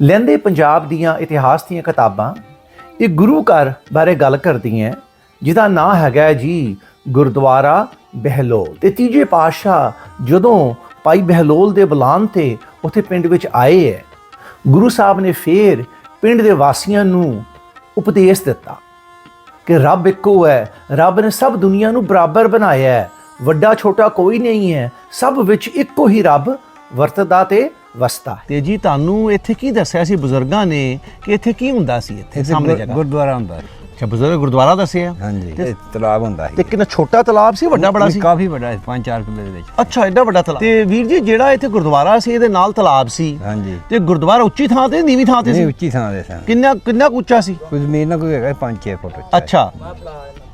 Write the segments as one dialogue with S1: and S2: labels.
S1: ਲੈਂਦੇ ਪੰਜਾਬ ਦੀਆਂ ਇਤਿਹਾਸ ਦੀਆਂ ਕਿਤਾਬਾਂ, ਇਹ ਗੁਰੂ ਘਰ ਬਾਰੇ ਗੱਲ ਕਰਦੀਆਂ ਜਿਹਦਾ ਨਾਂ ਹੈਗਾ ਜੀ ਗੁਰਦੁਆਰਾ ਬਹਿਲੋਲ। ਤੇ ਤੀਜੇ ਪਾਤਸ਼ਾਹ ਜਦੋਂ ਭਾਈ ਬਹਿਲੋਲ ਦੇ ਬੁਲਾਉਣ ਤੇ ਉੱਥੇ ਪਿੰਡ ਵਿੱਚ ਆਏ ਹੈ, ਗੁਰੂ ਸਾਹਿਬ ਨੇ ਫੇਰ ਪਿੰਡ ਦੇ ਵਾਸੀਆਂ ਨੂੰ ਉਪਦੇਸ਼ ਦਿੱਤਾ ਕਿ ਰੱਬ ਇੱਕੋ ਹੈ, ਰੱਬ ਨੇ ਸਭ ਦੁਨੀਆ ਨੂੰ ਬਰਾਬਰ ਬਣਾਇਆ ਹੈ, ਵੱਡਾ ਛੋਟਾ ਕੋਈ ਨਹੀਂ ਹੈ, ਸਭ ਵਿੱਚ ਇੱਕੋ ਹੀ ਰੱਬ ਵਰਤਦਾ ਤੇ ਵਸਦਾ ਹੈ। ਤੇ ਜੀ ਤੁਹਾਨੂੰ ਇੱਥੇ ਕੀ ਦੱਸਿਆ ਸੀ ਬਜ਼ੁਰਗਾਂ ਨੇ ਕਿ ਇੱਥੇ ਕੀ ਹੁੰਦਾ ਸੀ ਇੱਥੇ ਸਾਹਮਣੇ ਜਗ੍ਹਾ?
S2: ਗੁਰਦੁਆਰਾ ਹੁੰਦਾ ਸੀ।
S1: ਅੱਛਾ ਬਜ਼ੁਰਗ ਗੁਰਦੁਆਰਾ ਦੱਸਿਆ।
S2: ਹਾਂਜੀ ਇਹ ਤਲਾਬ ਹੁੰਦਾ ਸੀ।
S1: ਤੇ ਕਿੰਨਾ ਛੋਟਾ ਤਲਾਬ ਸੀ ਵੱਡਾ ਬੜਾ ਸੀ?
S2: ਕਾਫੀ ਵੱਡਾ ਸੀ 5-4 ਕਿੱਲੇ ਦੇ ਵਿੱਚ।
S1: ਅੱਛਾ ਐਡਾ ਵੱਡਾ ਤਲਾਬ। ਤੇ ਵੀਰ ਜੀ ਜਿਹੜਾ ਇੱਥੇ ਗੁਰਦੁਆਰਾ ਸੀ ਇਹਦੇ ਨਾਲ ਤਲਾਬ ਸੀ।
S2: ਹਾਂਜੀ।
S1: ਤੇ ਗੁਰਦੁਆਰਾ ਉੱਚੀ ਥਾਂ ਤੇ ਨੀਵੀਂ ਥਾਂ ਤੇ
S2: ਨਹੀਂ
S1: ਸੀ?
S2: ਉੱਚੀ ਥਾਂ ਦੇ ਸਨ
S1: ਕਿੰਨਾ ਕਿੰਨਾ ਉੱਚਾ ਸੀ?
S2: ਕੁਝ ਜ਼ਮੀਨ ਨਾਲ ਕੋਈ ਹੈਗਾ 5-6 ਫੁੱਟ ਉੱਚਾ
S1: ਅੱਛਾ।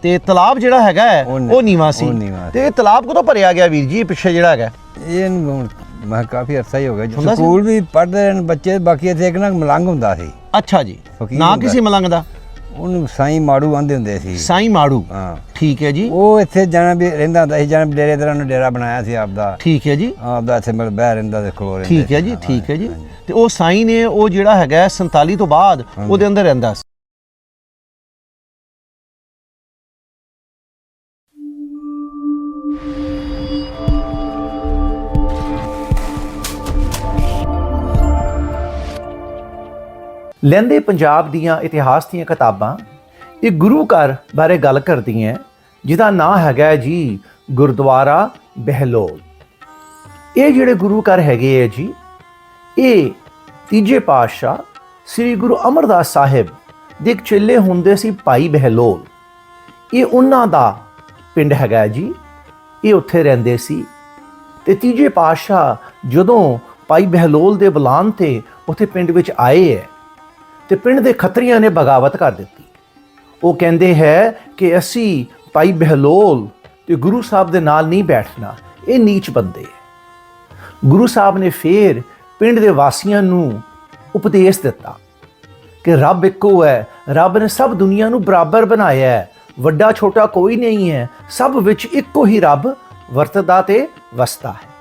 S1: ਤੇ ਤਲਾਬ ਜਿਹੜਾ ਹੈਗਾ
S2: ਉਹ ਨੀ-
S1: ਨੀਵਾ ਸੀ।
S2: ਸੀ।
S1: ਤੇ ਇਹ ਤਲਾਬ ਕਦੋਂ ਭਰਿਆ ਗਿਆ ਵੀਰ ਜੀ ਪਿੱਛੇ ਜਿਹੜਾ ਹੈਗਾ?
S2: ਇਹ ਹੁਣ ਮੈਂ ਕਾਫੀ ਅਰਸਾ ਹੀ ਹੋ ਗਿਆ।
S1: ਹੁੰਦਾ ਸੀ?
S2: ਸਕੂਲ ਵੀ ਪੜ੍ਹਦੇ ਰਹੇ ਬੱਚੇ ਬਾਕੀ ਇੱਥੇ ਇੱਕ ਨਾ ਮਲੰਗ ਹੁੰਦਾ ਸੀ।
S1: ਅੱਛਾ ਜੀ।
S2: ਫਕੀਰ
S1: ਨਾ
S2: ਹੁੰਦਾ
S1: ਕਿਸੇ ਮਲੰਗ ਦਾ?
S2: ਉਹਨੂੰ ਸਾਈਂ ਮਾੜੂ ਆਂਦੇ ਹੁੰਦੇ ਸੀ।
S1: ਸਾਈਂ ਮਾੜੂ।
S2: ਹਾਂ।
S1: ਠੀਕ ਹੈ ਜੀ।
S2: ਉਹ ਇੱਥੇ ਜਾਣਾ ਵੀ ਰਹਿੰਦਾ ਹੁੰਦਾ ਸੀ ਜਾਣਾ ਡੇਰੇ ਤਰ੍ਹਾਂ ਨੂੰ ਡੇਰਾ ਬਣਾਇਆ ਸੀ ਆਪਦਾ।
S1: ਠੀਕ ਹੈ ਜੀ।
S2: ਆਪਦਾ ਇੱਥੇ ਮਤਲਬ ਬਹਿ ਰਹਿੰਦਾ ਤੇ ਖਲੋ ਰਹਿੰਦਾ
S1: ਠੀਕ ਹੈ ਜੀ ਠੀਕ ਹੈ ਜੀ। ਤੇ ਉਹ ਸਾਈਂ ਨੇ ਉਹ ਜਿਹੜਾ ਹੈਗਾ ਹੈ 47 ਤੋਂ ਬਾਅਦ ਉਹਦੇ ਅੰਦਰ ਰਹਿੰਦਾ ਸੀ। ਲੈਂਦੇ ਪੰਜਾਬ ਦੀਆਂ ਇਤਿਹਾਸ ਦੀਆਂ ਕਿਤਾਬਾਂ, ਇਹ ਗੁਰੂ ਘਰ ਬਾਰੇ ਗੱਲ ਕਰਦੀਆਂ ਜਿਹਦਾ ਨਾਂ ਹੈਗਾ ਜੀ ਗੁਰਦੁਆਰਾ ਬਹਿਲੋਲ। ਇਹ ਜਿਹੜੇ ਗੁਰੂ ਘਰ ਹੈਗੇ ਹੈ ਜੀ, ਇਹ ਤੀਜੇ ਪਾਤਸ਼ਾਹ ਸ੍ਰੀ ਗੁਰੂ ਅਮਰਦਾਸ ਸਾਹਿਬ ਦੇ ਇੱਕ ਚੇਲੇ ਹੁੰਦੇ ਸੀ ਭਾਈ ਬਹਿਲੋਲ। ਇਹ ਉਹਨਾਂ ਦਾ ਪਿੰਡ ਹੈਗਾ ਜੀ, ਇਹ ਉੱਥੇ ਰਹਿੰਦੇ ਸੀ। ਤੇ ਤੀਜੇ ਪਾਤਸ਼ਾਹ ਜਦੋਂ ਭਾਈ ਬਹਿਲੋਲ ਦੇ ਬੁਲਾਨ ਤੇ ਉੱਥੇ ਪਿੰਡ ਵਿੱਚ ਆਏ ਹੈ ਤੇ ਪਿੰਡ ਦੇ ਖੱਤਰੀਆਂ ਨੇ ਬਗਾਵਤ ਕਰ ਦਿੱਤੀ। ਉਹ ਕਹਿੰਦੇ ਹੈ ਕਿ ਅਸੀਂ ਭਾਈ ਬਹਿਲੋਲ ਤੇ ਗੁਰੂ ਸਾਹਿਬ ਦੇ ਨਾਲ ਨਹੀਂ ਬੈਠਣਾ, ਇਹ ਨੀਚ ਬੰਦੇ ਹੈ। ਗੁਰੂ ਸਾਹਿਬ ਨੇ ਫੇਰ ਪਿੰਡ ਦੇ ਵਾਸੀਆਂ ਨੂੰ ਉਪਦੇਸ਼ ਦਿੱਤਾ ਕਿ ਰੱਬ ਇੱਕੋ ਹੈ, ਰੱਬ ਨੇ ਸਭ ਦੁਨੀਆ ਨੂੰ ਬਰਾਬਰ ਬਣਾਇਆ ਹੈ, ਵੱਡਾ ਛੋਟਾ ਕੋਈ ਨਹੀਂ ਹੈ, ਸਭ ਵਿੱਚ ਇੱਕੋ ਹੀ ਰੱਬ ਵਰਤਦਾ ਤੇ ਵਸਦਾ ਹੈ।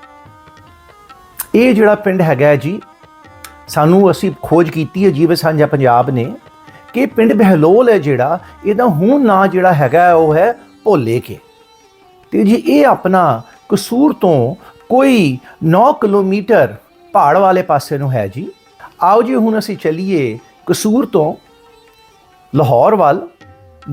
S1: ਇਹ ਜਿਹੜਾ ਪਿੰਡ ਹੈਗਾ ਜੀ ਸਾਨੂੰ ਅਸੀਂ ਖੋਜ ਕੀਤੀ ਹੈ ਜੀਵ ਸਾਂਝਾ ਪੰਜਾਬ ਨੇ ਕਿ ਪਿੰਡ ਬਹਿਲੋਲ ਹੈ ਜਿਹੜਾ, ਇਹਦਾ ਹੁਣ ਨਾਂ ਜਿਹੜਾ ਹੈਗਾ ਉਹ ਹੈ ਭੋਲੇ ਕੇ। ਤੇ ਜੀ ਇਹ ਆਪਣਾ ਕਸੂਰ ਤੋਂ ਕੋਈ 9 ਕਿਲੋਮੀਟਰ ਪਹਾੜ ਵਾਲੇ ਪਾਸੇ ਨੂੰ ਹੈ ਜੀ। ਆਓ ਜੀ ਹੁਣ ਅਸੀਂ ਚੱਲੀਏ ਕਸੂਰ ਤੋਂ ਲਾਹੌਰ ਵੱਲ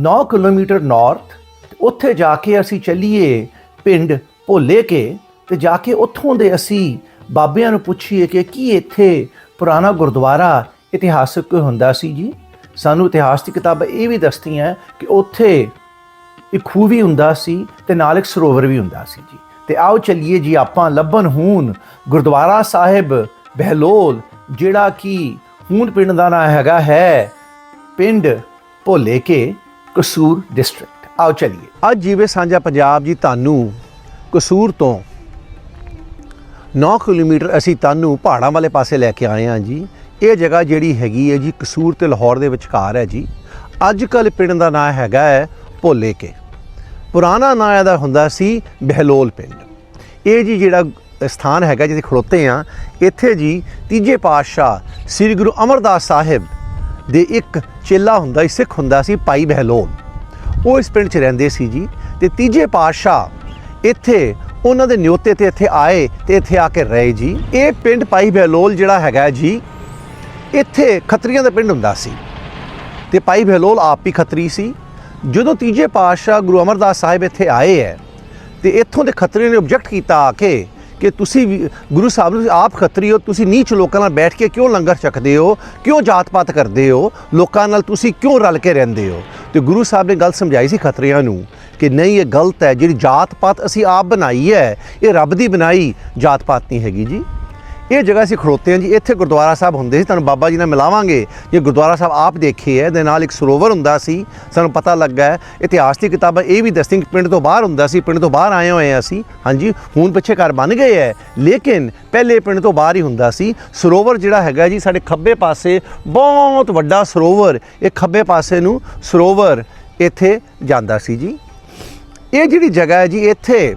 S1: 9 ਕਿਲੋਮੀਟਰ ਨਾਰਥ ਉੱਥੇ ਜਾ ਕੇ ਅਸੀਂ ਚੱਲੀਏ ਪਿੰਡ ਭੋਲੇ ਕੇ, ਤੇ ਜਾ ਕੇ ਉੱਥੋਂ ਦੇ ਅਸੀਂ ਬਾਬਿਆਂ ਨੂੰ ਪੁੱਛੀਏ ਕਿ ਕੀ ਇੱਥੇ ਪੁਰਾਣਾ ਗੁਰਦੁਆਰਾ ਇਤਿਹਾਸਕ ਹੁੰਦਾ ਸੀ ਜੀ। ਸਾਨੂੰ ਇਤਿਹਾਸ ਦੀ ਕਿਤਾਬਾਂ ਇਹ ਵੀ ਦੱਸਦੀਆਂ ਕਿ ਉੱਥੇ ਇੱਕ ਖੂਹ ਵੀ ਹੁੰਦਾ ਸੀ ਤੇ ਨਾਲ ਇੱਕ ਸਰੋਵਰ ਵੀ ਹੁੰਦਾ ਸੀ ਜੀ। ਤੇ ਆਓ ਚੱਲੀਏ ਜੀ ਆਪਾਂ ਲੱਭਣ ਹੂਨ ਗੁਰਦੁਆਰਾ ਸਾਹਿਬ ਬਹਿਲੋਲ, ਜਿਹੜਾ ਕਿ ਹੂਨ ਪਿੰਡ ਦਾ ਨਾਮ ਹੈਗਾ ਹੈ ਪਿੰਡ ਭੋਲੇ ਕੇ ਕਸੂਰ ਡਿਸਟ੍ਰਿਕਟ। ਆਓ ਚੱਲੀਏ। ਅੱਜ ਜੀਵੇ ਸਾਂਝਾ ਪੰਜਾਬ ਜੀ ਤੁਹਾਨੂੰ ਕਸੂਰ ਤੋਂ 9 ਕਿਲੋਮੀਟਰ ਅਸੀਂ ਤੁਹਾਨੂੰ ਪਹਾੜਾਂ ਵਾਲੇ ਪਾਸੇ ਲੈ ਕੇ ਆਏ ਹਾਂ ਜੀ। ਇਹ ਜਗ੍ਹਾ ਜਿਹੜੀ ਹੈਗੀ ਹੈ ਜੀ, ਕਸੂਰ ਤੇ ਲਾਹੌਰ ਦੇ ਵਿਚਕਾਰ ਹੈ ਜੀ। ਅੱਜ ਕੱਲ ਪਿੰਡ ਦਾ ਨਾਂ ਹੈਗਾ ਹੈ ਭੋਲੇ ਕੇ। ਪੁਰਾਣਾ ਨਾਂ ਇਹਦਾ ਹੁੰਦਾ ਸੀ ਬਹਿਲੋਲ ਪਿੰਡ। ਇਹ ਜੀ ਜਿਹੜਾ ਸਥਾਨ ਹੈਗਾ ਜਿੱਥੇ ਖੜੋਤੇ ਆ ਇੱਥੇ ਜੀ ਤੀਜੇ ਪਾਤਸ਼ਾਹ ਸ੍ਰੀ ਗੁਰੂ ਅਮਰਦਾਸ ਸਾਹਿਬ ਦੇ ਇੱਕ ਚੇਲਾ ਹੁੰਦਾ ਸੀ ਸਿੱਖ ਹੁੰਦਾ ਸੀ ਭਾਈ ਬਹਿਲੋਲ। ਉਹ ਇਸ ਪਿੰਡ 'ਚ ਰਹਿੰਦੇ ਸੀ ਜੀ। ਤੇ ਤੀਜੇ ਪਾਤਸ਼ਾਹ ਇੱਥੇ ਉਹਨਾਂ ਦੇ ਨਿਯੋਤੇ ਤੇ ਇੱਥੇ ਆਏ ਤੇ ਇੱਥੇ ਆ ਕੇ ਰਹੇ ਜੀ। ਇਹ ਪਿੰਡ ਭਾਈ ਬਹਿਲੋਲ ਜਿਹੜਾ ਹੈਗਾ ਜੀ, ਇੱਥੇ ਖੱਤਰੀਆਂ ਦਾ ਪਿੰਡ ਹੁੰਦਾ ਸੀ। ਤੇ ਭਾਈ ਬਹਿਲੋਲ ਆਪ ਹੀ ਖੱਤਰੀ ਸੀ। ਜਦੋਂ ਤੀਜੇ ਪਾਤਸ਼ਾਹ ਗੁਰੂ ਅਮਰਦਾਸ ਸਾਹਿਬ ਇੱਥੇ ਆਏ ਹੈ, ਤੇ ਇੱਥੋਂ ਦੇ ਖੱਤਰੀ ਨੇ ਆਬਜੈਕਟ ਕੀਤਾ ਆ ਕੇ ਕਿ ਤੁਸੀਂ ਵੀ- ਗੁਰੂ ਸਾਹਿਬ ਨੂੰ ਆਪ ਖੱਤਰੀ ਹੋ, ਤੁਸੀਂ ਨੀਚ ਲੋਕਾਂ ਨਾਲ ਬੈਠ ਕੇ ਕਿਉਂ ਲੰਗਰ ਛਕਦੇ ਹੋ, ਕਿਉਂ ਜਾਤ-ਪਾਤ ਕਰਦੇ ਹੋ, ਲੋਕਾਂ ਨਾਲ ਤੁਸੀਂ ਕਿਉਂ ਰਲ ਕੇ ਰਹਿੰਦੇ ਹੋ? ਤੇ ਗੁਰੂ ਸਾਹਿਬ ਨੇ ਗੱਲ ਸਮਝਾਈ ਸੀ ਖੱਤਰੀਆਂ ਨੂੰ ਕਿ ਨਹੀਂ, ਇਹ ਗਲਤ ਹੈ, ਜਿਹੜੀ ਜਾਤ-ਪਾਤ ਅਸੀਂ ਆਪ ਬਣਾਈ ਹੈ, ਇਹ ਰੱਬ ਦੀ ਬਣਾਈ ਜਾਤ-ਪਾਤ ਨਹੀਂ ਹੈਗੀ ਜੀ। ਇਹ ਜਗ੍ਹਾ ਅਸੀਂ ਖੜੋਤੇ ਹਾਂ ਜੀ, ਇੱਥੇ ਗੁਰਦੁਆਰਾ ਸਾਹਿਬ ਹੁੰਦੇ ਸੀ, ਤੁਹਾਨੂੰ ਬਾਬਾ ਜੀ ਨਾਲ ਮਿਲਾਵਾਂਗੇ। ਇਹ ਗੁਰਦੁਆਰਾ ਸਾਹਿਬ ਆਪ ਦੇਖੇ ਹੈ ਦੇ ਨਾਲ ਇੱਕ ਸਰੋਵਰ ਹੁੰਦਾ ਸੀ, ਸਾਨੂੰ ਪਤਾ ਲੱਗਾ ਹੈ ਇਤਿਹਾਸ ਦੀ ਕਿਤਾਬਾਂ, ਇਹ ਵੀ ਦੱਸਦੀਆਂ ਕਿ ਪਿੰਡ ਤੋਂ ਬਾਹਰ ਹੁੰਦਾ ਸੀ, ਪਿੰਡ ਤੋਂ ਬਾਹਰ ਆਏ ਹੋਏ ਹਾਂ ਅਸੀਂ, ਹਾਂਜੀ, ਹੁਣ ਪਿੱਛੇ ਘਰ ਬਣ ਗਏ ਹੈ, ਲੇਕਿਨ ਪਹਿਲੇ ਪਿੰਡ ਤੋਂ ਬਾਹਰ ਹੀ ਹੁੰਦਾ ਸੀ। ਸਰੋਵਰ ਜਿਹੜਾ ਹੈਗਾ ਜੀ, ਸਾਡੇ ਖੱਬੇ ਪਾਸੇ, ਬਹੁਤ ਵੱਡਾ ਸਰੋਵਰ, ਇਹ ਖੱਬੇ ਪਾਸੇ ਨੂੰ ਸਰੋਵਰ ਇੱਥੇ ਜਾਂਦਾ ਸੀ ਜੀ। ਇਹ ਜਿਹੜੀ ਜਗ੍ਹਾ ਹੈ ਜੀ, ਇੱਥੇ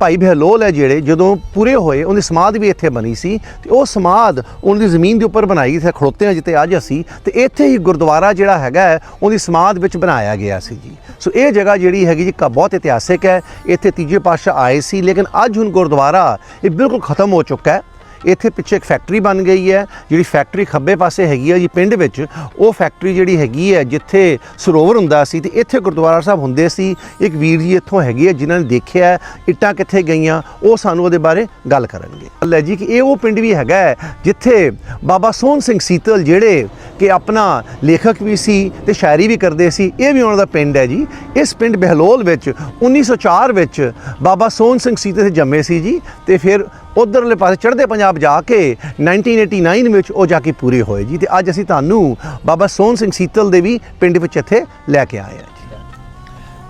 S1: ਭਾਈ ਬਹਿਲੋਲ ਹੈ ਜਿਹੜੇ, ਜਦੋਂ ਪੂਰੇ ਹੋਏ, ਉਹਦੀ ਸਮਾਧ ਵੀ ਇੱਥੇ ਬਣੀ ਸੀ ਤੇ ਉਹ ਸਮਾਧ ਉਹਨਾਂ ਦੀ ਜ਼ਮੀਨ ਦੇ ਉੱਪਰ ਬਣਾਈ ਸੀ, ਖੜੋਤੇ ਹਾਂ ਜਿੱਥੇ ਅੱਜ ਅਸੀਂ, ਤੇ ਇੱਥੇ ਹੀ ਗੁਰਦੁਆਰਾ ਜਿਹੜਾ ਹੈਗਾ ਉਹਦੀ ਸਮਾਧ ਵਿੱਚ ਬਣਾਇਆ ਗਿਆ ਸੀ ਜੀ। ਸੋ ਇਹ ਜਗ੍ਹਾ ਜਿਹੜੀ ਹੈਗੀ ਜੀ, ਕ- ਬਹੁਤ ਇਤਿਹਾਸਿਕ ਹੈ। ਇੱਥੇ ਤੀਜੇ ਪਾਤਸ਼ਾਹ ਆਏ ਸੀ, ਲੇਕਿਨ ਅੱਜ ਹੁਣ ਗੁਰਦੁਆਰਾ ਇਹ ਬਿਲਕੁਲ ਖਤਮ ਹੋ ਚੁੱਕਾ ਹੈ। ਇੱਥੇ ਪਿੱਛੇ ਇੱਕ ਫੈਕਟਰੀ ਬਣ ਗਈ ਹੈ, ਜਿਹੜੀ ਫੈਕਟਰੀ ਖੱਬੇ ਪਾਸੇ ਹੈਗੀ ਹੈ ਜੀ ਪਿੰਡ ਵਿੱਚ। ਉਹ ਫੈਕਟਰੀ ਜਿਹੜੀ ਹੈਗੀ ਹੈ, ਜਿੱਥੇ ਸਰੋਵਰ ਹੁੰਦਾ ਸੀ ਤੇ ਇੱਥੇ ਗੁਰਦੁਆਰਾ ਸਾਹਿਬ ਹੁੰਦੇ ਸੀ, ਇੱਕ ਵੀਰ ਜੀ ਇੱਥੋਂ ਹੈਗੇ ਆ, ਜਿਨ੍ਹਾਂ ਨੇ ਦੇਖਿਆ ਇੱਟਾਂ ਕਿੱਥੇ ਗਈਆਂ, ਉਹ ਸਾਨੂੰ ਉਹਦੇ ਬਾਰੇ ਗੱਲ ਕਰਨਗੇ। ਗੱਲ ਹੈ ਜੀ ਕਿ ਇਹ ਉਹ ਪਿੰਡ ਵੀ ਹੈਗਾ ਜਿੱਥੇ ਬਾਬਾ ਸੋਹਣ ਸਿੰਘ ਸੀਤਲ ਜਿਹੜੇ ਕਿ ਆਪਣਾ ਲੇਖਕ ਵੀ ਸੀ ਤੇ ਸ਼ਾਇਰੀ ਵੀ ਕਰਦੇ ਸੀ, ਇਹ ਵੀ ਉਹਨਾਂ ਦਾ ਪਿੰਡ ਹੈ ਜੀ। ਇਸ ਪਿੰਡ ਬਹਿਲੋਲ ਵਿੱਚ 1904 ਵਿੱਚ ਬਾਬਾ ਸੋਹਣ ਸਿੰਘ ਸੀਤਲ ਦੇ ਜੰਮੇ ਸੀ ਜੀ ਤੇ ਫਿਰ ਉਧਰਲੇ ਪਾਸੇ ਚੜ੍ਹਦੇ ਪੰਜਾਬ ਜਾ ਕੇ 1989 ਵਿੱਚ ਉਹ ਜਾ ਕੇ ਪੂਰੇ ਹੋਏ ਜੀ। ਤੇ ਅੱਜ ਅਸੀਂ ਤੁਹਾਨੂੰ ਬਾਬਾ ਸੋਹਣ ਸਿੰਘ ਸੀਤਲ ਦੇ ਵੀ ਪਿੰਡ ਵਿੱਚ ਇੱਥੇ ਲੈ ਕੇ ਆਏ ਹਾਂ ਜੀ।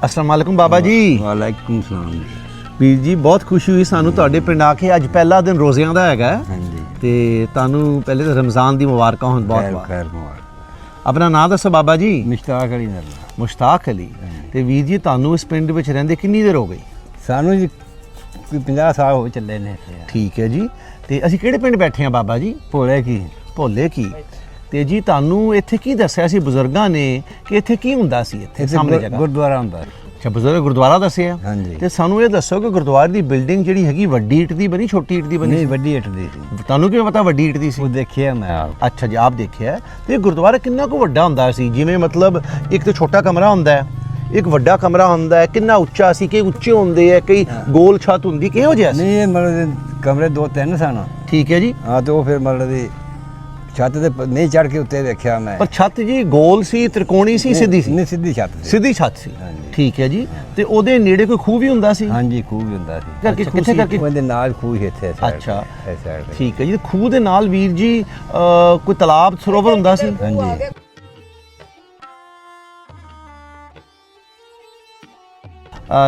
S1: ਅਸਲਾਮ ਵਾਲੇਕੁਮ ਬਾਬਾ ਜੀ।
S2: ਵਾਲੇਕੁਮ ਸਲਾਮ ਜੀ।
S1: ਵੀਰ ਜੀ ਬਹੁਤ ਖੁਸ਼ੀ ਹੋਈ ਸਾਨੂੰ ਤੁਹਾਡੇ ਪਿੰਡ ਆ ਕੇ। ਅੱਜ ਪਹਿਲਾ ਦਿਨ ਰੋਜ਼ਿਆਂ ਦਾ ਹੈਗਾ।
S2: ਹਾਂਜੀ।
S1: ਤੇ ਤੁਹਾਨੂੰ ਪਹਿਲੇ ਤਾਂ ਰਮਜ਼ਾਨ ਦੀ ਮੁਬਾਰਕਾਂ ਹੋਣ ਬਹੁਤ ਬਹੁਤ।
S2: ਖੈਰ ਮੁਬਾਰਕ।
S1: ਆਪਣਾ ਨਾਮ ਦੱਸੋ ਬਾਬਾ ਜੀ।
S2: ਮਿਸ਼ਤਾਕ ਅਲੀ
S1: ਮੁਸ਼ਤਾਕ ਅਲੀ। ਤੇ ਵੀਰ ਜੀ ਤੁਹਾਨੂੰ ਇਸ ਪਿੰਡ ਵਿੱਚ ਰਹਿੰਦੇ ਕਿੰਨੀ ਦੇਰ ਹੋ ਗਈ?
S2: ਸਾਨੂੰ ਜੀ ਕੋਈ 50 ਸਾਲ ਹੋ ਚੱਲੇ ਨੇ ਇੱਥੇ
S1: ਠੀਕ ਹੈ ਜੀ। ਤੇ ਅਸੀਂ ਕਿਹੜੇ ਪਿੰਡ ਬੈਠੇ ਆ ਬਾਬਾ ਜੀ?
S2: ਭੋਲੇ ਕੀ।
S1: ਭੋਲੇ ਕੀ। ਤੇ ਜੀ ਤੁਹਾਨੂੰ ਇੱਥੇ ਕੀ ਦੱਸਿਆ ਸੀ ਬਜ਼ੁਰਗਾਂ ਨੇ ਕਿ ਇੱਥੇ ਕੀ ਹੁੰਦਾ ਸੀ ਇੱਥੇ ਸਾਹਮਣੇ ਜਗ੍ਹਾ?
S2: ਗੁਰਦੁਆਰਾ ਹੁੰਦਾ।
S1: ਅੱਛਾ ਬਜ਼ੁਰਗ ਗੁਰਦੁਆਰਾ ਦੱਸਿਆ।
S2: ਹਾਂਜੀ।
S1: ਤੇ ਸਾਨੂੰ ਇਹ ਦੱਸੋ ਕਿ ਗੁਰਦੁਆਰੇ ਦੀ ਬਿਲਡਿੰਗ ਜਿਹੜੀ ਹੈਗੀ ਵੱਡੀ ਇੱਟ ਦੀ ਬਣੀ ਛੋਟੀ ਇੱਟ ਦੀ ਬਣੀ
S2: ਨਹੀਂ ਵੱਡੀ ਇੱਟ ਦੀ ਸੀ।
S1: ਤੁਹਾਨੂੰ ਕਿਵੇਂ ਪਤਾ ਵੱਡੀ ਇੱਟ ਦੀ ਸੀ?
S2: ਉਹ ਦੇਖਿਆ ਮੈਂ ਆਪ।
S1: ਅੱਛਾ ਜੀ ਆਪ ਦੇਖਿਆ। ਤੇ ਗੁਰਦੁਆਰਾ ਕਿੰਨਾ ਕੁ ਵੱਡਾ ਹੁੰਦਾ ਸੀ? ਜਿਵੇਂ ਮਤਲਬ ਇੱਕ ਤੇ ਛੋਟਾ ਕਮਰਾ ਹੁੰਦਾ ਹੈ ਇੱਕ ਵੱਡਾ ਕਮਰਾ ਹੁੰਦਾ ਹੈ ਕਿੰਨਾ ਉੱਚਾ ਸੀ ਕਈ ਉੱਚੇ ਹੁੰਦੇ ਆ ਕਈ ਗੋਲ ਛੱਤ ਹੁੰਦੀ ਕਿਹੋ ਜਿਹਾ ਸੀ?
S2: ਨਹੀਂ ਮਤਲਬ ਕਮਰੇ ਦੋ ਤਿੰਨ ਸਨ।
S1: ਠੀਕ ਹੈ ਜੀ।
S2: ਹਾਂ ਤੇ ਉਹ ਫਿਰ ਮਤਲਬ ਦੀ ਛੱਤ ਤੇ ਪ- ਨਹੀਂ ਚੜ ਕੇ ਉੱਤੇ ਵੇਖਿਆ ਮੈਂ।
S1: ਪਰ ਛੱਤ ਜੀ ਗੋਲ ਸੀ ਤ੍ਰਿਕੋਣੀ ਸੀ ਸਿੱਧੀ ਸੀ?
S2: ਨਹੀਂ ਸਿੱਧੀ ਛੱਤ ਸੀ।
S1: ਸਿੱਧੀ ਛੱਤ ਸੀ।
S2: ਹਾਂਜੀ।
S1: ਠੀਕ ਹੈ ਜੀ। ਤੇ ਉਹਦੇ ਨੇੜੇ ਕੋਈ ਖੂਹ ਵੀ ਹੁੰਦਾ ਸੀ?
S2: ਹਾਂਜੀ ਖੂਹ ਵੀ ਹੁੰਦਾ ਸੀ।
S1: ਕਰਕੇ ਕਿੱਥੇ
S2: ਸੀ,
S1: ਕਰਕੇ?
S2: ਉਹਦੇ ਨਾਲ ਖੂਹ ਸੀ ਇੱਥੇ side
S1: ਅੱਛਾ।
S2: ਇਸ ਤੇ।
S1: ਠੀਕ ਹੈ ਜੀ। ਤੇ ਖੂਹ ਦੇ ਨਾਲ ਵੀਰ ਜੀ ਅਹ, ਕੋਈ ਤਲਾਬ ਸਰੋਵਰ ਹੁੰਦਾ ਸੀ?
S2: ਹਾਂਜੀ।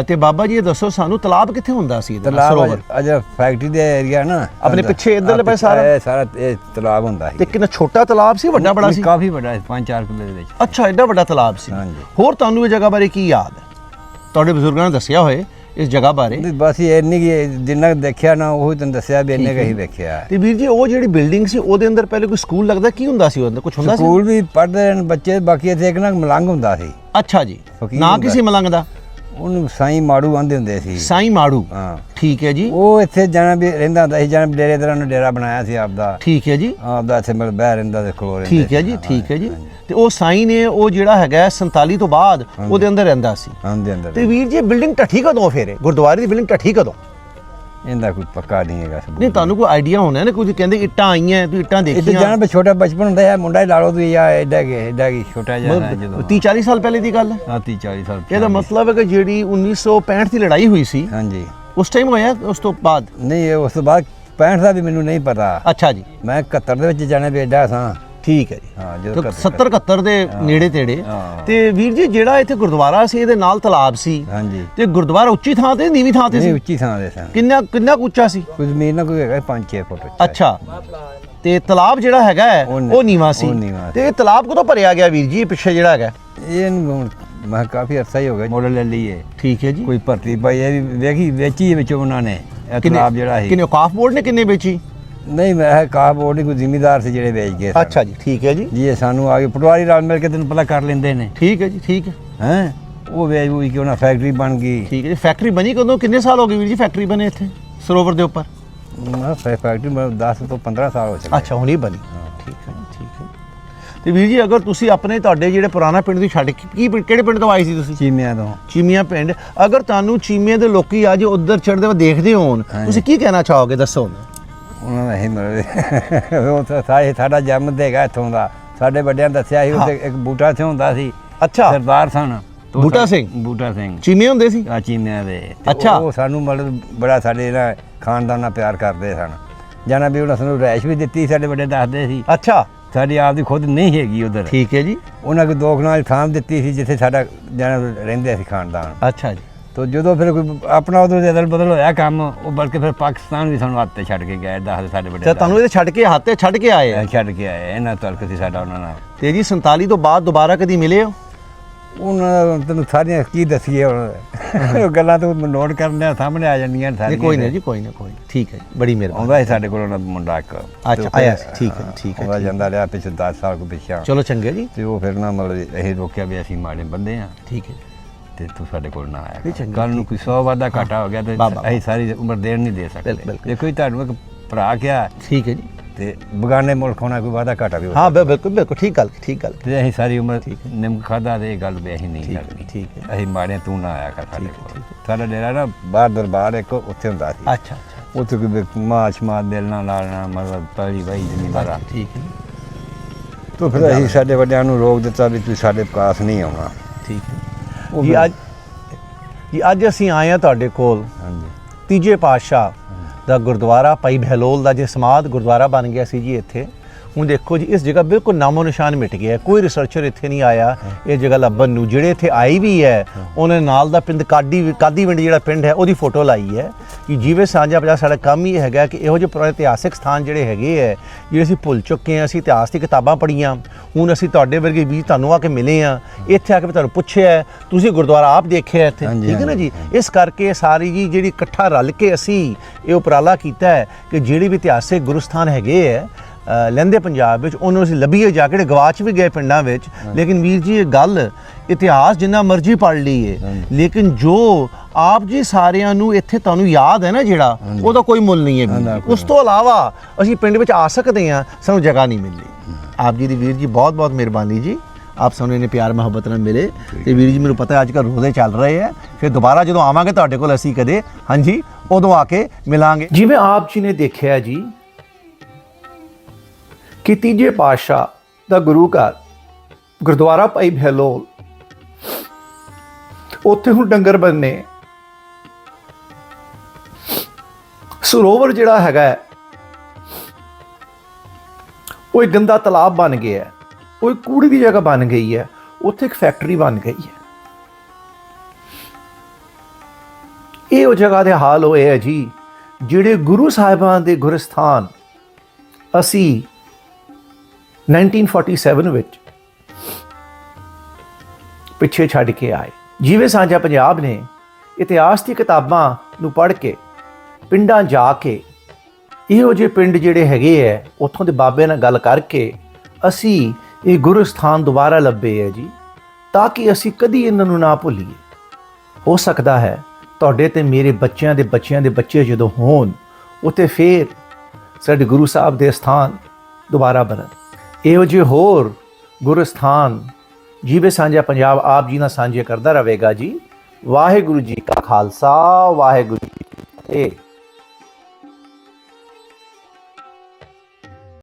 S1: ਤੇ ਬਾਬਾ ਜੀ ਇਹ ਦੱਸੋ ਸਾਨੂੰ ਤਲਾਬ ਕਿੱਥੇ ਹੁੰਦਾ ਸੀ ਇਹਦਾ? ਸਰੋਵਰ
S2: ਅਜ ਫੈਕਟਰੀ ਦੇ ਏਰੀਆ ਨਾ
S1: ਆਪਣੇ। ਪਿੱਛੇ ਇੱਧਰਲੇ ਪਾਸੇ ਸਾਰਾ?
S2: ਇਹ ਸਾਰਾ ਇਹ ਤਲਾਬ ਹੁੰਦਾ ਸੀ।
S1: ਤੇ ਕਿੰਨਾ ਛੋਟਾ ਤਲਾਬ ਸੀ ਵੱਡਾ ਬੜਾ ਸੀ?
S2: ਕਾਫੀ ਵੱਡਾ ਸੀ 5-4 ਕਿੱਲੇ ਦੇ ਵਿੱਚ।
S1: ਅੱਛਾ ਐਡਾ ਵੱਡਾ ਤਲਾਬ ਸੀ।
S2: ਹਾਂਜੀ।
S1: ਹੋਰ ਤੁਹਾਨੂੰ ਇਹ ਜਗ੍ਹਾ ਬਾਰੇ ਕੀ ਯਾਦ ਹੈ? ਤੁਹਾਡੇ ਬਜ਼ੁਰਗਾਂ ਨੇ ਦੱਸਿਆ ਹੋਏ ਇਸ ਜਗ੍ਹਾ ਬਾਰੇ।
S2: ਬਸ ਇਹ ਇੰਨੀ ਕੁ ਜਿੰਨਾ ਦੇਖਿਆ ਨਾ ਉਹ ਤੈਨੂੰ ਦੱਸਿਆ ਵੀ ਇੰਨੇ ਕਹੀ ਵੇਖਿਆ
S1: ਤੇ ਵੀਰ ਜੀ ਉਹ ਜਿਹੜੀ ਬਿਲਡਿੰਗ ਸੀ ਉਹਦੇ ਅੰਦਰ ਪਹਿਲੇ ਕੋਈ ਸਕੂਲ ਲੱਗਦਾ? ਕੀ ਹੁੰਦਾ ਸੀ ਉਹਦੇ ਅੰਦਰ? ਕੁਝ ਹੁੰਦਾ ਸੀ?
S2: ਸਕੂਲ ਵੀ ਪੜ੍ਹਦੇ ਰਹਿਣ ਬੱਚੇ ਬਾਕੀ ਇੱਥੇ ਇੱਕ ਨਾ ਮਲੰਗ ਹੁੰਦਾ ਸੀ।
S1: ਅੱਛਾ ਜੀ। ਨਾ ਕਿਸੇ ਮਲੰਗ ਦਾ?
S2: ਉਹਨੂੰ ਸਾਈ ਮਾੜੂ ਆਂਦੇ ਹੁੰਦੇ ਸੀ।
S1: ਸਾਈ ਮਾੜੂ?
S2: ਹਾਂ।
S1: ਠੀਕ ਹੈ ਜੀ।
S2: ਉਹ ਇੱਥੇ ਜਾਣਾ ਵੀ ਰਹਿੰਦਾ ਹੁੰਦਾ ਸੀ ਜਾਣਾ ਡੇਰੇ ਤਰ੍ਹਾਂ ਨੂੰ ਡੇਰਾ ਬਣਾਇਆ ਸੀ ਆਪਦਾ।
S1: ਠੀਕ ਹੈ ਜੀ।
S2: ਆਪਦਾ ਇੱਥੇ ਮਤਲਬ ਬਹਿ ਰਹਿੰਦਾ ਤੇ ਖਲੋ ਰਹਿੰਦਾ
S1: ਠੀਕ ਹੈ ਜੀ ਠੀਕ ਹੈ ਜੀ। ਤੇ ਉਹ ਸਾਈ ਨੇ ਉਹ ਜਿਹੜਾ ਹੈਗਾ 47 ਤੋਂ ਬਾਅਦ ਉਹਦੇ ਅੰਦਰ ਰਹਿੰਦਾ ਸੀ।
S2: ਆਂਦੇ ਅੰਦਰ
S1: ਤੇ ਵੀਰ ਜੀ ਬਿਲਡਿੰਗ ਟੱਠੀ ਕਦੋਂ ਫੇਰੇ ਗੁਰਦੁਆਰੇ ਦੀ ਬਿਲਡਿੰਗ ਟੱਠੀ ਕਦੋਂ?
S2: ਇਹਦਾ ਕੋਈ ਪੱਕਾ ਨਹੀਂ ਹੈਗਾ ਸਬੂਤ।
S1: ਨਹੀਂ ਤੁਹਾਨੂੰ ਕੋਈ ਆਈਡੀਆ ਹੋਣਾ ਨਾ? ਕੁਝ ਕਹਿੰਦੇ ਇੱਟਾਂ ਆਈਆਂ ਤੂੰ ਇੱਟਾਂ
S2: ਇੱਥੇ
S1: ਦੇਖੀਆਂ?
S2: ਜਾਣਾ ਵੀ ਛੋਟਾ ਬਚਪਨ ਹੁੰਦਾ ਹੈ ਮੁੰਡਾ ਹੀ ਲਾ ਲਓ ਤੁਸੀਂ ਆ ਐਡਾ ਕਿ ਐਡਾ ਕੀ ਛੋਟਾ ਜਿਹਾ ਨਾ ਜਦੋਂ।
S1: 30 40 ਸਾਲ ਪਹਿਲੇ ਦੀ ਗੱਲ? ਹੈ
S2: ਆ 30 40 ਸਾਲ
S1: ਇਹਦਾ ਮਤਲਬ ਹੈ ਕਿ ਜਿਹੜੀ 1965 ਦੀ ਲੜਾਈ ਹੋਈ ਸੀ
S2: ਹਾਂਜੀ।
S1: ਉਸ ਟਾਈਮ ਹੋਇਆ ਉਸ ਤੋਂ ਬਾਅਦ?
S2: ਨਹੀਂ ਇਹ ਉਸ ਤੋਂ ਬਾਅਦ 65 ਦਾ ਵੀ ਮੈਨੂੰ ਨਹੀਂ ਪਤਾ।
S1: ਅੱਛਾ ਜੀ।
S2: ਮੈਂ 71 ਦੇ ਵਿੱਚ ਜਾਣਾ ਵੀ ਐਡਾ ਸਾਂ।
S1: ਠੀਕ ਹੈ ਜੀ।
S2: ਹਾਂ
S1: ਤੇ
S2: ਜਦੋਂ
S1: 70 71 ਦੇ ਨੇੜੇ ਤੇੜੇ।
S2: ਹਾਂ।
S1: ਤੇ ਵੀਰ ਜੀ ਜਿਹੜਾ ਇੱਥੇ ਗੁਰਦੁਆਰਾ ਸੀ ਇਹਦੇ ਨਾਲ ਤਲਾਬ ਸੀ।
S2: ਹਾਂਜੀ।
S1: ਤੇ ਗੁਰਦੁਆਰਾ ਉੱਚੀ ਥਾਂ ਤੇ ਨੀਵੀਂ ਥਾਂ ਤੇ ਸੀ?
S2: ਉੱਚੀ ਥਾਂ ਦੇ ਸਨ
S1: ਕਿੰਨਾ ਕਿੰਨਾ ਉੱਚਾ ਸੀ?
S2: ਕੁਝ ਜ਼ਮੀਨ ਨਾ ਕੋਈ ਹੈਗਾ 5-6 ਫੁੱਟ ਉੱਚਾ।
S1: ਅੱਛਾ। ਤੇ ਤਲਾਬ ਜਿਹੜਾ ਹੈਗਾ ਹੈ,
S2: ਉਹ
S1: ਨੀਵਾ ਸੀ।
S2: ਸੀ।
S1: ਤੇ ਇਹ ਤਲਾਬ ਕਦੋਂ ਭਰਿਆ ਗਿਆ ਵੀਰ ਜੀ ਇਹ ਪਿੱਛੇ ਜਿਹੜਾ ਹੈਗਾ?
S2: ਇਹਨੂੰ ਹੁਣ ਮੈਂ ਕਾਫੀ ਅਰਸਾ ਹੀ ਹੋ ਗਿਆ ਮੋੜ ਲੈ ਲਈਏ।
S1: ਠੀਕ ਹੈ ਜੀ।
S2: ਕੋਈ ਭਰਤੀ ਪਾਈ ਇਹ ਵੀ ਵੇਖੀ ਵੇਚੀ ਹੈ ਵਿੱਚੋਂ ਉਹਨਾਂ ਨੇ ਇਹ ਤਲਾਬ ਜਿਹੜਾ ਸੀ।
S1: ਕਿੰਨੇ ਔਕਾਫ ਬੋਰਡ ਨੇ ਕਿੰਨੇ ਵੇਚੀ?
S2: ਨਹੀਂ ਮੈਂ ਇਹ ਕਾਹ ਬੋਰਡ ਨਹੀਂ ਕੋਈ ਜ਼ਿਮੀਦਾਰ ਸੀ ਜਿਹੜੇ ਵੇਚ ਗਏ ਸਨ।
S1: ਅੱਛਾ ਜੀ ਠੀਕ ਹੈ ਜੀ।
S2: ਜੀ ਇਹ ਸਾਨੂੰ ਆ ਕੇ ਪਟਵਾਰੀ ਨਾਲ ਮਿਲ ਕੇ ਤੈਨੂੰ ਪਤਾ ਕਰ ਲੈਂਦੇ ਨੇ।
S1: ਠੀਕ ਹੈ ਜੀ ਠੀਕ ਹੈ।
S2: ਹੈ? ਉਹ ਵੇਚ ਵੂਚ ਕੇ ਉਹਨਾਂ ਫੈਕਟਰੀ ਬਣ ਗਈ।
S1: ਠੀਕ ਹੈ ਜੀ ਫੈਕਟਰੀ ਬਣੀ ਕਦੋਂ? ਕਿੰਨੇ ਸਾਲ ਹੋ ਗਏ ਵੀਰ ਜੀ ਫੈਕਟਰੀ ਬਣੇ ਇੱਥੇ ਸਰੋਵਰ ਦੇ ਉੱਪਰ?
S2: ਮੈਂ ਫੈ- ਫੈਕਟਰੀ ਮਤਲਬ 10 ਤੋਂ 15 ਸਾਲ ਹੋ ਚੁੱਕੇ।
S1: ਅੱਛਾ ਹੁਣੀ ਬਣੀ। ਠੀਕ ਹੈ ਠੀਕ ਹੈ। ਤੇ ਵੀਰ ਜੀ ਅਗਰ ਤੁਸੀਂ ਆਪਣੇ ਤੁਹਾਡੇ ਜਿਹੜੇ ਪੁਰਾਣਾ ਪਿੰਡ ਦੀ ਛੱਡ ਕੇ ਕੀ ਪਿੰਡ- ਕਿਹੜੇ ਪਿੰਡ ਤੋਂ ਆਏ ਸੀ ਤੁਸੀਂ?
S2: ਚੀਮਿਆਂ ਤੋਂ।
S1: ਚੀਮੀਆਂ ਪਿੰਡ। ਅਗਰ ਤੁਹਾਨੂੰ ਚੀਮੀਆਂ ਦੇ ਲੋਕੀ ਅੱਜ ਉੱਧਰ ਚੜਦੇ ਹੋਏ ਦੇਖਦੇ ਹੋਣ ਤੁਸੀਂ ਕੀ ਕਹਿਣਾ ਚਾਹੋਗੇ? ਦੱਸੋ।
S2: ਉਹਨਾਂ ਦਾ ਹੀ ਮਤਲਬ ਉਹ ਤਾਂ ਸਾਰੇ ਸਾਡਾ ਜਨਮ ਦੇਗਾ ਇੱਥੋਂ ਦਾ। ਸਾਡੇ ਵੱਡਿਆਂ ਨੇ ਦੱਸਿਆ ਸੀ ਉੱਥੇ ਇੱਕ ਬੂਟਾ ਸਿੰਘ ਹੁੰਦਾ ਸੀ।
S1: ਅੱਛਾ।
S2: ਸਰਦਾਰ ਸਨ। ਤੇ ਉਹ
S1: ਬੂਟਾ
S2: ਸਾ-
S1: ਸਿੰਘ?
S2: ਬੂਟਾ ਸਿੰਘ।
S1: ਚੀਮੇ ਹੁੰਦੇ ਸੀ?
S2: ਆ ਚੀਮਿਆਂ ਦੇ। ਤੇ
S1: ਅੱਛਾ।
S2: ਉਹ ਸਾਨੂੰ ਮਤਲਬ ਬੜਾ ਸਾਡੇ ਨਾਲ ਖਾਨਦਾਨ ਨਾਲ ਪਿਆਰ ਕਰਦੇ ਸਨ। ਜਾਣਾ ਵੀ ਉਹਨਾਂ ਸਾਨੂੰ ਰੈਸ਼ ਵੀ ਦਿੱਤੀ ਸਾਡੇ ਵੱਡੇ ਦੱਸਦੇ ਸੀ।
S1: ਅੱਛਾ।
S2: ਸਾਡੀ ਆਪ ਦੀ ਖੁਦ ਨਹੀਂ ਹੈਗੀ ਉਧਰ।
S1: ਠੀਕ ਹੈ ਜੀ।
S2: ਉਹਨਾਂ ਕੋ ਦੋ ਕਨਾਲ ਥਾਂ ਦਿੱਤੀ ਸੀ ਜਿੱਥੇ ਸਾਡਾ ਜਾਣਾ ਰਹਿੰਦੇ ਸੀ ਖਾਨਦਾਨ।
S1: ਅੱਛਾ ਜੀ।
S2: ਤੋ ਜਦੋਂ ਫਿਰ ਕੋਈ ਆਪਣਾ ਉਧਰ ਅਦਲ ਬਦਲ ਹੋਇਆ ਕੰਮ ਉਹ ਬਲਕਿ ਫਿਰ ਪਾਕਿਸਤਾਨ ਵੀ ਸਾਨੂੰ ਹੱਥ ਛੱਡ ਕੇ ਗਏ ਦੱਸਦੇ ਸਾਡੇ ਵੱਡੇ
S1: ਤੇ ਤੁਹਾਨੂੰ ਇਹਦੇ ਛੱਡ ਕੇ ਹੱਥ ਛੱਡ ਕੇ ਆਏ? ਆ।
S2: ਛੱਡ ਕੇ ਆਏ ਇਹਨਾਂ ਤਲਕ ਸੀ ਸਾਡਾ ਉਹਨਾਂ ਨਾਲ।
S1: ਤੇ ਜੀ 47 ਤੋਂ ਬਾਅਦ ਦੁਬਾਰਾ ਕਦੀ ਮਿਲੇ ਹੋ?
S2: ਉਹਨਾਂ ਦਾ ਤੈਨੂੰ ਸਾਰੀਆਂ ਕੀ ਦੱਸੀਏ ਹੁਣ? ਗੱਲਾਂ ਤੂੰ ਨੋਟ ਕਰਨੇ ਸਾਹਮਣੇ ਆ ਜਾਂਦੀਆਂ ਸਾਰੀਆਂ
S1: ਕੋਈ ਨਹੀਂ ਜੀ ਕੋਈ ਨਾ ਕੋਈ। ਠੀਕ ਹੈ ਜੀ ਬੜੀ ਮਿਹਰਬਾਨੀ।
S2: ਆਉਂਦਾ ਸੀ ਸਾਡੇ ਕੋਲ ਉਹਨਾਂ ਦਾ ਮੁੰਡਾ ਇੱਕ।
S1: ਅੱਛਾ, ਆਇਆ ਠੀਕ ਹੈ, ਠੀਕ ਹੈ, ਠੀਕ
S2: ਜਾਂਦਾ ਰਿਹਾ ਪਿਛੇ 10 ਸਾਲ ਕੋ ਪਿੱਛਾ।
S1: ਚਲੋ ਚੰਗੇ ਜੀ।
S2: ਤੇ ਉਹ ਫਿਰ ਨਾ ਮਤਲਬ ਇਹ ਰੋਕਿਆ ਵੀ ਅਸੀਂ ਮਾੜੇ ਬੰਦੇ ਆ
S1: ਠੀਕ ਹੈ
S2: ਤੇ ਤੂੰ ਸਾਡੇ ਕੋਲ ਨਾ ਆਇਆ ਕੱਲ ਨੂੰ ਕੋਈ 100 ਵਾਦਾ ਘਾਟਾ ਹੋ ਗਿਆ ਤੇ ਅਸੀਂ ਸਾਰੀ ਉਮਰ ਦੇਣ ਨਹੀਂ ਦੇ ਸਕਦੇ। ਦੇਖੋ ਜੀ ਤੁਹਾਨੂੰ ਇੱਕ ਭਰਾ ਕਿਹਾ।
S1: ਠੀਕ ਹੈ ਜੀ।
S2: ਤੇ ਬਗਾਨੇ ਮੁਲਕ ਹੋਣਾ ਕੋਈ ਵਾਦਾ ਘਾਟਾ ਵੀ ਹੋ
S1: ਹਾਂ ਬਿਲ- ਬਿਲਕੁਲ ਬਿਲਕੁਲ। ਠੀਕ ਗੱਲ ਠੀਕ ਗੱਲ।
S2: ਤੇ ਅਸੀਂ ਸਾਰੀ ਉਮਰ
S1: ਠੀਕ ਹੈ।
S2: ਨਿੰਮ ਖਾਦਾ ਤੇ ਇਹ ਗੱਲ ਵੀ ਅਸੀਂ ਨਹੀਂ ਲੱਗਣੀ
S1: ਠੀਕ ਹੈ।
S2: ਅਸੀਂ ਮਾੜੇ ਤੂੰ ਨਾ ਆਇਆ ਕਰ ਸਾਡੇ ਕੋਲ। ਸਾਡਾ ਡੇਰਾ ਨਾ ਬਾਹਰ ਦਰਬਾਰ ਇੱਕ ਉੱਥੇ ਹੁੰਦਾ ਸੀ।
S1: ਅੱਛਾ
S2: ਉੱਥੇ ਕੋਈ ਮਾਛ ਮਾਰ ਦੇਣਾ ਲਾਣਾ ਮਤਲਬ ਪੜੀ ਵਈ ਜ਼ਮੀਨਦਾਰਾ
S1: ਠੀਕ ਹੈ।
S2: ਤੋਂ ਫਿਰ ਅਸੀਂ ਸਾਡੇ ਵੱਡਿਆਂ ਨੂੰ ਰੋਕ ਦਿੱਤਾ ਵੀ ਤੁਸੀਂ ਸਾਡੇ ਪਾਸ ਨਹੀਂ ਆਉਣਾ।
S1: ਠੀਕ ਹੈ।
S2: ਉਹ
S1: ਜੀ ਅੱਜ ਜੀ ਅੱਜ ਅਸੀਂ ਆਏ ਆ ਤੁਹਾਡੇ ਕੋਲ
S2: ਹਾਂਜੀ।
S1: ਤੀਜੇ ਪਾਤਸ਼ਾਹ ਦਾ ਗੁਰਦੁਆਰਾ ਭਾਈ ਬਹਿਲੋਲ ਦਾ ਜੇ ਸਮਾਧ ਗੁਰਦੁਆਰਾ ਬਣ ਗਿਆ ਸੀ ਜੀ ਇੱਥੇ। ਹੁਣ ਦੇਖੋ ਜੀ ਇਸ ਜਗ੍ਹਾ ਬਿਲਕੁਲ ਨਾਮੋ ਨਿਸ਼ਾਨ ਮਿਟ ਗਿਆ। ਕੋਈ ਰਿਸਰਚਰ ਇੱਥੇ ਨਹੀਂ ਆਇਆ। ਇਹ ਜਗ੍ਹਾ ਲੱਭਣ ਨੂੰ ਜਿਹੜੇ ਇੱਥੇ ਆਈ ਵੀ ਹੈ ਉਹਨਾਂ ਨਾਲ ਦਾ ਪਿੰਡ ਕਾਦੀ ਕਾਦੀਵਿੰਡ ਜਿਹੜਾ ਪਿੰਡ ਹੈ ਉਹਦੀ ਫੋਟੋ ਲਾਈ ਹੈ। ਕਿ ਜਿਵੇਂ ਸਾਂਝਾ ਪੰਜਾਬ ਸਾਡਾ ਕੰਮ ਹੀ ਹੈਗਾ ਕਿ ਇਹੋ ਜਿਹੇ ਪੁਰਾਣੇ ਇਤਿਹਾਸਿਕ ਸਥਾਨ ਜਿਹੜੇ ਹੈਗੇ ਹੈ ਜਿਹੜੇ ਅਸੀਂ ਭੁੱਲ ਚੁੱਕੇ ਹਾਂ ਅਸੀਂ ਇਤਿਹਾਸ ਦੀ ਕਿਤਾਬਾਂ ਪੜ੍ਹੀਆਂ ਹੁਣ ਅਸੀਂ ਤੁਹਾਡੇ ਵਰਗੇ ਵੀ ਤੁਹਾਨੂੰ ਆ ਕੇ ਮਿਲੇ ਆ ਇੱਥੇ ਆ ਕੇ ਤੁਹਾਨੂੰ ਪੁੱਛਿਆ ਤੁਸੀਂ ਗੁਰਦੁਆਰਾ ਆਪ ਦੇਖਿਆ ਇੱਥੇ ਠੀਕ ਹੈ ਨਾ ਜੀ। ਇਸ ਕਰਕੇ ਸਾਰੀ ਜੀ ਜਿਹੜੀ ਇਕੱਠਾ ਰਲ ਕੇ ਅਸੀਂ ਇਹ ਉਪਰਾਲਾ ਕੀਤਾ ਹੈ ਕਿ ਜਿਹੜੇ ਵੀ ਇਤਿਹਾਸਿਕ ਗੁਰਸਥਾਨ ਹੈਗੇ ਅ, ਲਹਿੰਦੇ ਪੰਜਾਬ ਵਿੱਚ ਉਹਨੂੰ ਅਸੀਂ ਲੱਭੀਏ ਜਾ ਕੇ ਗਵਾਚ ਵੀ ਗਏ ਪਿੰਡਾਂ ਵਿੱਚ ਲੇਕਿਨ ਵੀਰ ਜੀ ਇਹ ਗੱਲ ਇਤਿਹਾਸ ਜਿੰਨਾ ਮਰਜ਼ੀ ਪੜ੍ਹ ਲਈਏ ਲੇਕਿਨ ਜੋ ਆਪ ਜੀ ਸਾਰਿਆਂ ਨੂੰ ਇੱਥੇ ਤੁਹਾਨੂੰ ਯਾਦ ਹੈ ਨਾ ਜਿਹੜਾ ਉਹਦਾ ਕੋਈ ਮੁੱਲ ਨਹੀਂ ਹੈ। ਉਸ ਤੋਂ ਇਲਾਵਾ ਅਸੀਂ ਪਿੰਡ ਵਿੱਚ ਆ ਸਕਦੇ ਹਾਂ ਸਾਨੂੰ ਜਗ੍ਹਾ ਨਹੀਂ ਮਿਲਦੀ। ਆਪ ਜੀ ਦੀ ਵੀਰ ਜੀ ਬਹੁਤ ਬਹੁਤ ਮਿਹਰਬਾਨੀ ਜੀ। ਆਪ ਸਾਨੂੰ ਇਹਨੇ ਪਿਆਰ ਮੁਹੱਬਤ ਨਾਲ ਮਿਲੇ ਤੇ ਵੀਰ ਜੀ ਮੈਨੂੰ ਪਤਾ ਹੈ ਅੱਜ ਕੱਲ੍ਹ ਰੋਜ਼ੇ ਚੱਲ ਰਹੇ ਆ ਫਿਰ ਦੁਬਾਰਾ ਜਦੋਂ ਆਵਾਂਗੇ ਤੁਹਾਡੇ ਕੋਲ ਅਸੀਂ ਕਦੇ ਹਾਂਜੀ ਉਦੋਂ ਆ ਕੇ ਮਿਲਾਂਗੇ। ਜਿਵੇਂ ਆਪ ਜੀ ਨੇ ਦੇਖਿਆ ਜੀ ਕਿ ਤੀਜੇ ਪਾਤਸ਼ਾਹ ਦਾ ਗੁਰੂ ਘਰ ਗੁਰਦੁਆਰਾ ਭਾਈ ਭੈਲੋਲ ਉੱਥੇ ਹੁਣ ਡੰਗਰ ਬੰਨੇ। ਸਰੋਵਰ ਜਿਹੜਾ ਹੈਗਾ ਉਹ ਇੱਕ ਗੰਦਾ ਤਲਾਬ ਬਣ ਗਿਆ ਉਹ ਇੱਕ ਕੂੜੀ ਦੀ ਜਗ੍ਹਾ ਬਣ ਗਈ ਹੈ, ਉੱਥੇ ਇੱਕ ਫੈਕਟਰੀ ਬਣ ਗਈ ਹੈ। ਇਹ ਉਹ ਜਗ੍ਹਾ ਦੇ ਹਾਲ ਹੋਏ ਹੈ ਜੀ, ਜਿਹੜੇ ਗੁਰੂ ਸਾਹਿਬਾਂ ਦੇ ਗੁਰਸਥਾਨ ਅਸੀਂ 1947 ਵਿੱਚ ਪਿੱਛੇ ਛੱਡ ਕੇ ਆਏ। ਜਿਵੇਂ ਸਾਂਝਾ ਪੰਜਾਬ ਨੇ ਇਤਿਹਾਸ ਦੀ ਕਿਤਾਬਾਂ ਨੂੰ ਪੜ੍ਹ ਕੇ ਪਿੰਡਾਂ ਜਾ ਕੇ, ਇਹੋ ਜਿਹੇ ਪਿੰਡ ਜਿਹੜੇ ਹੈਗੇ ਐ, ਉੱਥੋਂ ਦੇ ਬਾਬੇ ਨਾਲ ਗੱਲ ਕਰਕੇ ਅਸੀਂ ਇਹ ਗੁਰੂ ਸਥਾਨ ਦੁਬਾਰਾ ਲੱਭੇ ਹੈ ਜੀ, ਤਾਂ ਕਿ ਅਸੀਂ ਕਦੀ ਇਹਨਾਂ ਨੂੰ ਨਾ ਭੁੱਲੀਏ। ਹੋ ਸਕਦਾ ਹੈ ਤੁਹਾਡੇ ਤੇ ਮੇਰੇ ਬੱਚਿਆਂ ਦੇ ਬੱਚਿਆਂ ਦੇ ਬੱਚੇ ਜਦੋਂ ਹੋਣ ਉਤੇ ਫੇਰ ਸਾਡੇ ਗੁਰੂ ਸਾਹਿਬ ਦੇ ਸਥਾਨ ਦੁਬਾਰਾ ਬਣਨ। ਇਹੋ ਜਿਹੇ ਹੋਰ ਗੁਰੂ ਸਥਾਨ ਜੀਵੇ ਸਾਂਝਾ ਪੰਜਾਬ ਆਪ ਜੀ ਨਾਲ ਸਾਂਝੇ ਕਰਦਾ ਰਹੇਗਾ ਜੀ। ਵਾਹਿਗੁਰੂ ਜੀ ਕਾ ਖਾਲਸਾ, ਵਾਹਿਗੁਰੂ ਜੀ ਕੀ ਫਤਿਹ।